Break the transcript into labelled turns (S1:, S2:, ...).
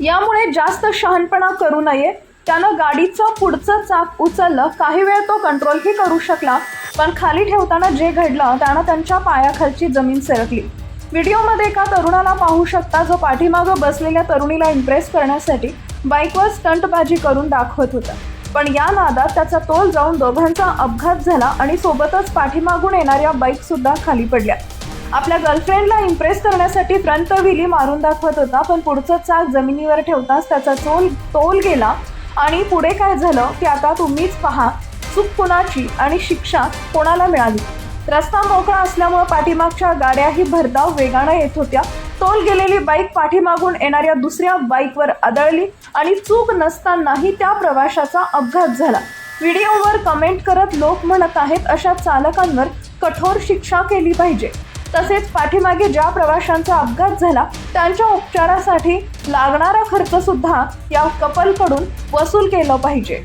S1: यामुळे जास्त शहाणपणा करू नये. त्यानं गाडीचं पुढचं चाक उचललं. काही वेळ तो कंट्रोलही करू शकला. पण खाली ठेवताना जे घडलं त्यानं त्यांच्या पायाखालची जमीन सरकली. व्हिडिओमध्ये एका तरुणाला पाहू शकता जो पाठीमागं बसलेल्या तरुणीला इम्प्रेस करण्यासाठी बाईकवर स्टंटबाजी करून दाखवत होता. पण या नादात त्याचा तोल जाऊन दोघांचा अपघात झाला आणि सोबतच पाठीमागून येणाऱ्या बाईक सुद्धा खाली पडल्या. आपल्या गर्लफ्रेंडला इम्प्रेस करण्यासाठी फ्रंट व्हिली मारून दाखवत होता पण पुढचं चाक जमिनीवर ठेवताच त्याचा चोल तोल गेला. आणि पुढे काय झालं ते आता तुम्हीच पहा चूक कुणाची आणि शिक्षा कोणाला मिळाली? रस्ता मोकळा असल्यामुळे पाठीमागच्या गाड्याही भरधाव वेगानं येत होत्या. तोल गेलेली बाईक पाठीमागून येणाऱ्या दुसऱ्या बाईकवर आदळली आणि चूक नसतानाही त्या प्रवाशाचा अपघात झाला. व्हिडिओवर कमेंट करत लोक म्हणत आहेत अशा चालकांवर कठोर शिक्षा केली पाहिजे. तसेच पाठीमागे ज्या प्रवाशांचा अपघात झाला त्यांच्या उपचारासाठी लागणारा खर्च सुद्धा या कपलकडून वसूल केलं पाहिजे.